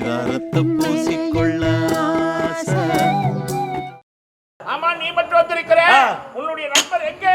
பரிதாரத்தை பூசிக்கொள்ள ஆசை. ஆமா நீ மட்டும் வந்திருக்கிற. உன்னுடைய நண்பர் எங்கே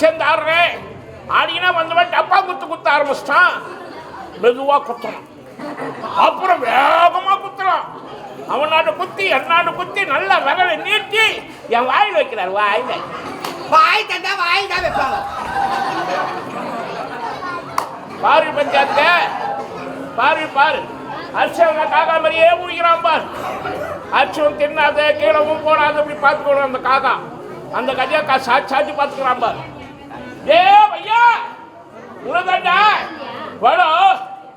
சேர்ந்து ஆடுறேன் வந்தவன் டப்பா குத்து குத்த ஆரம்பிச்சிட்டான். மெதுவா குத்தணும் அப்புறம் வேகமா குத்துறான். அவனாட்டு குத்தி என்னாட்டு குத்தி நல்ல விரலை நீட்டி என் வாயில் வைக்கிறார் வாயில. வாய் தந்தா வாய் தான் வைப்பாங்க. பாரு பஞ்சாயத்து பாரு பாரு. அரிசவங்க காக்கா மாதிரியே முடிக்கிறான் பார். அரிசவன் தின்னாத கீழவும் போடாத அப்படி பார்த்துக்கணும் அந்த காக்கா. அந்த கஜா சாட்சி சாட்சி பார்த்துக்கிறான் பார். ஏ ஐயா உனதாண்டா வடோ.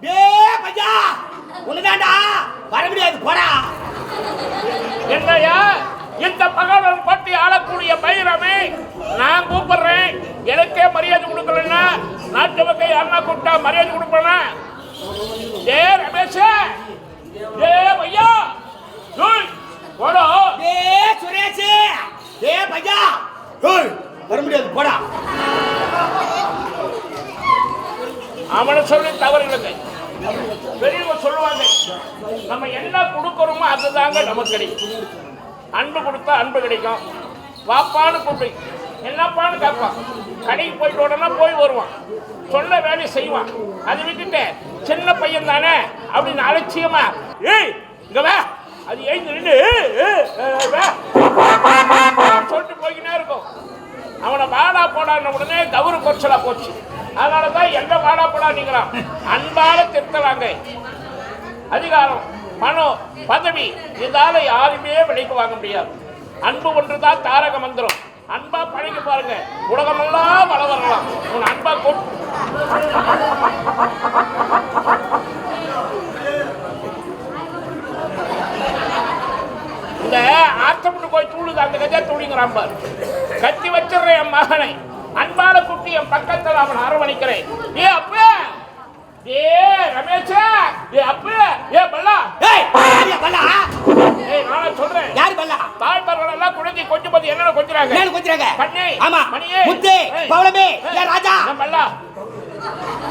டேய் பையா உனதாண்டா வர முடியாது போடா. என்னையா இந்த பகவன் பட்டி ஆளக்கூடிய பைரமே நான் கூப்பிடுறேன். எனக்கே மரியாதை கொடுக்கலன்னா நாட்டு மக்கள் யாருன்னா கூப்பிட்டா மரியாதை கொடுப்பேனா? ஏ ரமேஷ் ஏ ஏய், போடா டேய் சுரேஷ் டேய் பையா வர முடியாது போடா. அவனை சொல்லி தவறு இல்லைங்க பெரியவங்க சொல்லுவாங்க நம்ம என்ன கொடுக்கறோமோ அதுதாங்க நமக்கு கிடைக்கும். அன்பு கொடுத்தா அன்பு கிடைக்கும். வாப்பான்னு கூப்பிடு. என்னப்பான்னு கேட்பான். கடைக்கு போயிட்டு உடனே போய் வருவான். சொல்ல வேலையை செய்வான். அதை விட்டுட்டு சின்ன பையன் தானே? அப்படின்னு அலட்சியமா ஏய் இங்க வா. அது எழுந்து நின்று சொல்லிட்டு போய்கினே இருக்கும். அவனை வாடா போடான்னு உடனே தவறு குறைச்சலா போச்சு. அதனால தான் எங்க வாடா போடா அன்பால திருத்தலாங்க. அதிகாரம் பணம் பதவி. இதால யாருமே விலைக்கு வாங்க முடியாது. அன்பு ஒன்றுதான் தாரக மந்திரம். அன்பா பழகி பாருங்க. உலகமெல்லாம் வள வரலாம் உன் அன்பா கூட்டு இந்த ஆத்தப்பட்டு போய் தூளுது அந்த கஜா தூளிங்கிறான் பாரு. கத்தி வச்சிடுறேன் என் மகனை. அன்பான குட்டி என் பக்கத்தில் அவன் அரவணைக்கிறேன். ஏ அப்பா! ஏ ரமேஷா! ஏ அப்பா! ஏ பல்லா! ஏய் பல்லா? ஏய் நானே சொல்றேன். யார் பல்லா? தாய்மார்கள் எல்லாம் குழந்தை கொஞ்சம் போது என்னென்ன கொஞ்சறாங்க? குத்துறாங்க கண்ணே ஆமா. மணியே. முத்து. பவளமே. ஏ ராஜா. பல்லா.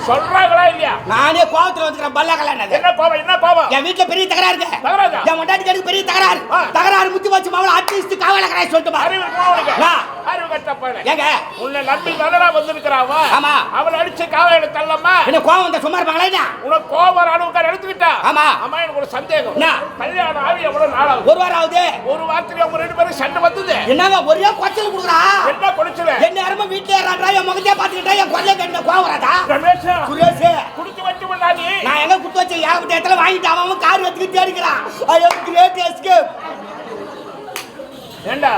சொல்றாங்களா இல்லையா? நானே கோவத்துல வந்துக்கிறேன் பல்லா கல்யாணம் என்ன பாவம் என்ன பாவம் என் வீட்டுல பெரிய தகராறா? என் மொண்டாட்டி எனக்கு பெரிய தகராறு. தகராறு முத்தி வச்சு மாவள அட்லீஸ்ட் காவல கராய் சொல்லிட்டு அறிவு. அறிவு கட்ட போயிடு ஏங்க? உன்னை நம்பி தானடா வந்திருக்கிறாவா ஆமா. அவளை அடிச்சு காவையில தள்ளம்மா. என்ன கோவம் வந்தா சும்மா இருப்பாங்களா? உனக்கு கோபம் அளவுக்கு எடுத்துக்கிட்டா. ஆமா. அம்மா எனக்கு ஒரு சந்தேகம்? கல்யாணம் ஆகி எவ்வளவு நாள் ஆகுது ஒரு வாரம் ஆகுது. ஒரு வாரத்துல அவங்க ரெண்டு பேரும் சண்டை வந்தது. என்னங்க ஒரே கொச்சல் குடுக்குறா? என்ன குடிச்சல என்ன நேரமா வீட்டுல ஏறான்றா? என் முகத்தையே பாத்துக்கிட்டா என் குரலே கேட்டு கோவம் வராதா? ரமேஷ் சுரேஷ் குடிச்சு. வச்சு பண்ணாடி நான் எங்க குத்து வச்ச ஏகப்பட்ட இடத்துல வாங்கிட்டு அவன் கார் வச்சுக்கிட்டு தேடிக்கிறான். ஐ எம் கிரேட் எஸ்கேப் ஏண்டா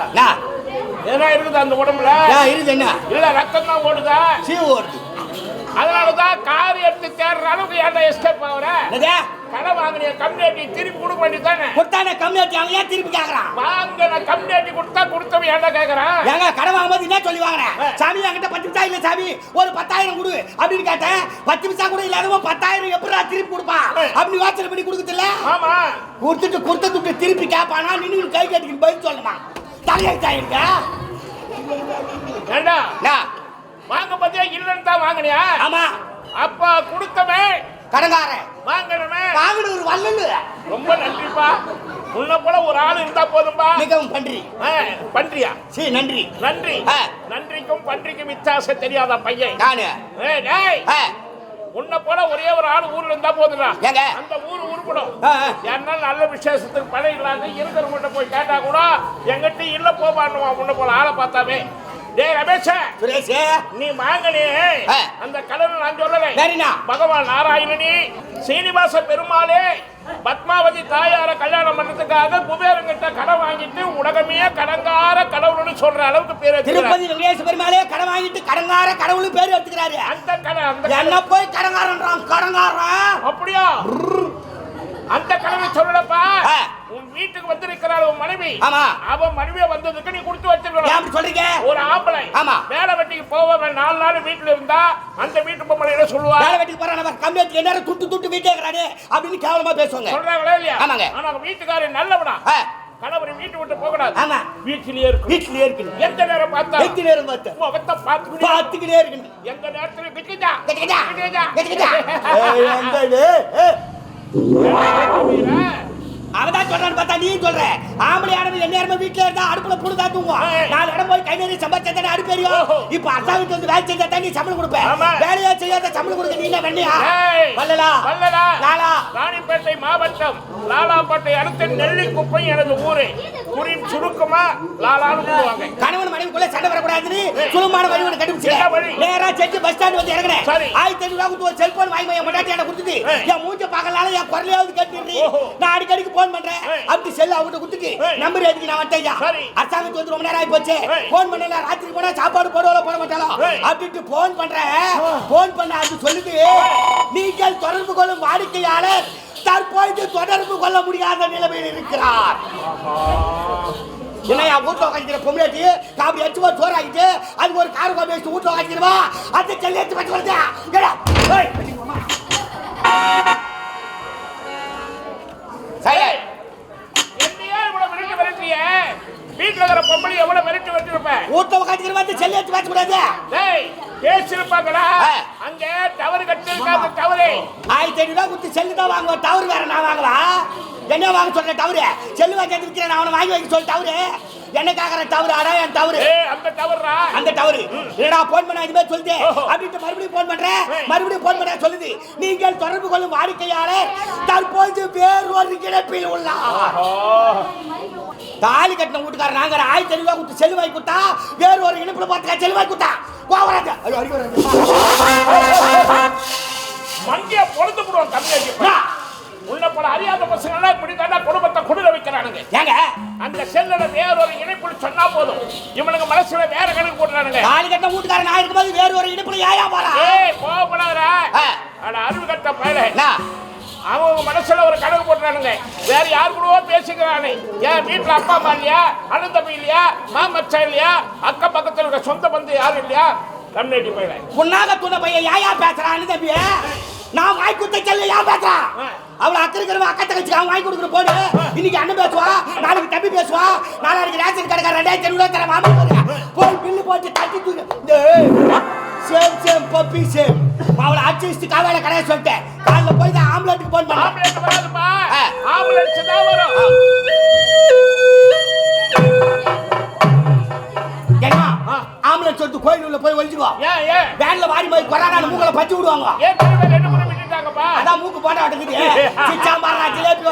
இருக்குது அந்த உடம்புல? இருக்குது என்ன? இல்ல ரத்தம் தான் ஓடுதா? சீ ஓடுது. அதனாலதான் கார் எடுத்து தேடுற அளவுக்கு ஏன்டா எஸ்கேப் ஆகுற? என்னது கடை வாங்கினிய கம்யூனிட்டி திருப்பி கொடுக்க வேண்டியதானே கொடுத்தானே கம்மியாட்டி அவன் ஏன் திருப்பி கேக்குறான் வாங்கின கம்யூனிட்டி கொடுத்தா கொடுத்தவன் ஏன்டா கேக்குறான் ஏங்க கடை வாங்கும்போது என்ன சொல்லி வாங்குறேன் சாமி என்கிட்ட பத்து நிமிஷம் இல்ல சாமி. ஒரு பத்தாயிரம் கொடு அப்படின்னு கேட்டேன். பத்து நிமிஷம் கூட இல்லாதவன் பத்தாயிரம் எப்படா திருப்பி கொடுப்பான் அப்படி யோசனை பண்ணி கொடுக்குதுல்ல ஆமா. கொடுத்துட்டு கொடுத்த துட்டு திருப்பி கேட்பானா நின்று கை கட்டிக்கிட்டு பதில் சொல்லணுமா தலையெழுத்தாயிருக்க ஏண்டா? வாங்க பத்தியா இல்லைன்னு தான் வாங்கினியா? ஆமா. அப்ப கொடுத்தவன் கடங்காரன். வாங்கினவன் வாங்கின ஒரு வல்லல் ரொம்ப நன்றிப்பா. உன்னை போல ஒரு ஆள் இருந்தா போதும்பா. மிகவும் பன்றி. பன்றியா? சரி நன்றி. நன்றி. நன்றிக்கும் பன்றிக்கும் வித்தியாசம் தெரியாத பையன்? நானு. டேய், உன்னை போல ஒரே ஒரு ஆள் ஊர்ல இருந்தா போதுடா? அந்த ஊர் உருப்படும். என்ன நல்ல விசேஷத்துக்கு பணம் இல்லாத இருக்கிறவங்கிட்ட போய் கேட்டா கூட எங்கிட்ட இல்ல போவான்னுவான் உன்னை போல ஆளை பார்த்தாவே. டேய் ரமேஷ. சுரேஷ். நீ வாங்கினே ஆ. அந்த கடவுள் நான் சொல்லலை. சரிண்ணா. பகவான் நாராயணனி சீனிவாச பெருமாளே பத்மாவதி தாயார கல்யாணம் பண்றதுக்காக குபேரங்கிட்ட கடன் வாங்கிட்டு உலகமே கடங்கார கடவுள்னு சொல்ற அளவுக்கு பேர். திருப்பதி வெங்கடேச பெருமாளே கடன் வாங்கிட்டு கடங்கார கடவுள் பேர் எடுத்துக்கிறாரு. அந்த கடன் அந்த என்ன. போய் கடங்காரன்றான் கடங்காரன். அப்படியா? அந்த கடனை சொல்லலப்பா வீட்டுக்கு வந்திருக்கிறாள் உன் மனைவி. ஆமா. அவன் மனைவியை வந்ததுக்கு நீ கொடுத்து வச்சிருக்கணும். அப்படி சொல்றீங்க? ஒரு ஆம்பளை. ஆமா. வேலை வெட்டிக்கு போவவன் நாலு நாள் வீட்டுல இருந்தா அந்த வீட்டு பொம்பளை என்ன சொல்லுவா. வேலை வெட்டிக்கு போறான் நம்ம கம்மியாச்சு எல்லாரும் துட்டு துட்டு வீட்டே இருக்கிறாரு அப்படின்னு கேவலமா பேசுவாங்க. சொல்றாங்களா இல்லையா? ஆமாங்க. ஆனா அவங்க வீட்டுக்காரர் நல்லவனா? கணவர் வீட்டு விட்டு போக கூடாது ஆமா. வீட்டிலேயே வீட்லயே இருக்கணும். எந்த நேரம் பார்த்தா எத்தனை நேரம் பார்த்து முகத்தை பார்த்து பார்த்துக்கிட்டே இருக்கணும். எந்த நேரத்துல கெட்டிக்கிட்டா. ஏய், ஏய், அவதான் சொல்றான்னு பார்த்தா நீ சொல்ற ஆம்பளை ஆனது என்ன நேரமா வீட்டுல இருந்தா அடுப்புல புடு தான். நாலு இடம் போய் கை நிறைய சம்பாதிச்சா அடுப்பு எரியும் ஓஹோ. இப்ப அசாவுக்கு வந்து வேலை செஞ்சா தான் நீ சம்பளம் கொடுப்ப. வேலையா செய்யாத சம்பளம் கொடுக்க நீ என்ன வெண்ணியா ஏய். வல்லலா வல்லலா. லாலா ராணிப்பேட்டை மாவட்டம் லாலாப்பேட்டை அடுத்த நெல்லிக்குப்பை எனது ஊரு குறின் சுருக்கமா லாலான்னு சொல்லுவாங்க கணவன் மனைவிக்குள்ள சண்டை வரக்கூடாதுன்னு சுலமான வழி ஒன்று கண்டுபிடிச்சு? நேரா செஞ்சு பஸ் ஸ்டாண்ட் வந்து இறங்கினேன். ஆயிரத்தி ஐநூறு ரூபா கொடுத்து ஒரு செல்போன் வாங்கி என் மண்டாட்டி எனக்கு கொடுத்துட்டு. என் மூஞ்ச பார்க்கலால என் குரலையாவது கேட்டுடுறீ ஓஹோ. நான் அடிக்கடிக்கு போன் பண்றேன். அப்படி செல்ல அவங்ககிட்ட கொடுத்துட்டு. நம்பர் எதுக்கு நான் சரி. அரசாங்கத்துக்கு வந்து ரொம்ப நேரம் ஆகி போச்சு. போன் பண்ணல ராத்திரி போனா சாப்பாடு போடுவாளோ போட மாட்டாளோ ஏய். அப்படின்ட்டு போன் பண்றேன் போன் பண்ண அது சொல்லுது நீங்கள் தொடர்பு கொள்ளும் வாடிக்கையாளர் தற்பொழுது தொடர்பு கொள்ள முடியாத நிலைமையில் இருக்கிறார். என்னையா வீட்டுல உட்காந்துக்கிற பொம்பளாட்டி காப்பி அடிச்சு ஒரு சோறு ஆகிட்டு அதுக்கு ஒரு கார் காப்பி வச்சு வீட்டுல உட்காந்துக்கிறவா அந்த செல்லி எடுத்து வச்சு வருது மிரட்டிய? வீட்டுல இருக்கிற பொம்பளை எவ்வளவு மிரட்டி வச்சிருப்பேன் வீட்டுல உட்காந்துக்கிறவா அந்த செல்லி எடுத்து வச்சு கூடாது டேய் பேசிருப்பாங்களா. அங்க டவர் கட்டிருக்காங்க டவரு ஆயிரத்தி ஐநூறு ரூபா கொடுத்து செல்லு தான் வாங்குவோம். டவர் வேற நான் வாங்கவா? என்ன வாங்க சொல்ற டவரு செல்லு வாங்கி நான் அவனை வாங்கி வைக்க சொல்லி டவரு என்ன கேக்குற டவரு ஆடா என் டவரு ஏய் அந்த டவர்ரா அந்த டவரு என்னடா போன் பண்ண இதுமே சொல்லுது ஓஹோ. அப்படின்ட்டு மறுபடியும் போன் பண்றேன். மறுபடியும் போன் பண்ண சொல்லுது. நீங்கள் தொடர்பு கொள்ளும் வாடிக்கையாளர் தற்போது வேறொரு கிடப்பில் உள்ளார். தாலி கட்டின வீட்டுக்காரர் நாங்க ஆயிரத்தி ஐநூறு ரூபாய் கொடுத்து செல்லு வாங்கி கொடுத்தா வேற ஒரு இணைப்புல பார்த்துக்கா செல்லு வாங்கி கொடுத்தா கோவராஜ மண்டிய பொழுது போடுவோம் தமிழ் உன்னை போல அறியாத பசங்க எல்லாம் இப்படி தாண்டா குடும்பத்தை குடுல வைக்கிறானுங்க. ஏங்க? அந்த செல்லுல வேற ஒரு இணைப்புல சொன்னா போதும். இவனுக்கு மனசுல வேற கணக்கு போடுறானுங்க. தாலி கட்டின வீட்டுக்காரன் நான் இருக்கும்போது வேற ஒரு இணைப்புல ஏயா போறா? ஏய் போகப்படாதா ஆ. அட அறிவு கட்ட பயல? அவங்க மனசுல ஒரு கணக்கு போடுறானுங்க. வேற யார் கூடவோ பேசிக்கிறானே. ஏன் வீட்டுல அப்பா அம்மா இல்லையா? அண்ணன் தம்பி இல்லையா? மாமச்சா இல்லையா? அக்கம் பக்கத்துல இருக்க சொந்த பந்து யாரும் இல்லையா? கம்யூனிட்டி பயில. புண்ணாக துணை பையன் ஏயா பேசுறான்னு தம்பி வாங்கி கொடுத்த செல்ல பேசுறான் ஆ. அவளை இருக்கிறவன் அக்கா தங்கச்சி அவன் வாங்கி கொடுக்குற போடு இன்னைக்கு அண்ணன் பேசுவா நாளைக்கு தம்பி பேசுவா. நாளைக்கு ரேஷன் கடைக்கார ரெண்டாயிரத்தி ஐநூறு தர மாமா போய் பில்லு போட்டு தட்டி தூக்கு. Same same puppy same. அவளை அடிச்சு வச்சுட்டு காவால கடையை சொல்லிட்டேன். காலைல போய் தான் ஆம்புலன்ஸுக்கு போன் பண்ணேன். ஆம்புலன்ஸ் வராதுப்பா ஆ. ஆம்புலன்ஸ் தான் வரும். ஆம்புலன்ஸ் சொல்லிட்டு கோயில் உள்ள போய் ஒழிச்சுக்கோ வேன்ல வாரி போய் கொரோனா மூக்கல பச்சு விடுவாங்க அதான் மூக்கு போட்டா இருக்குது சிச்சாம்பாரா ஜிலேபி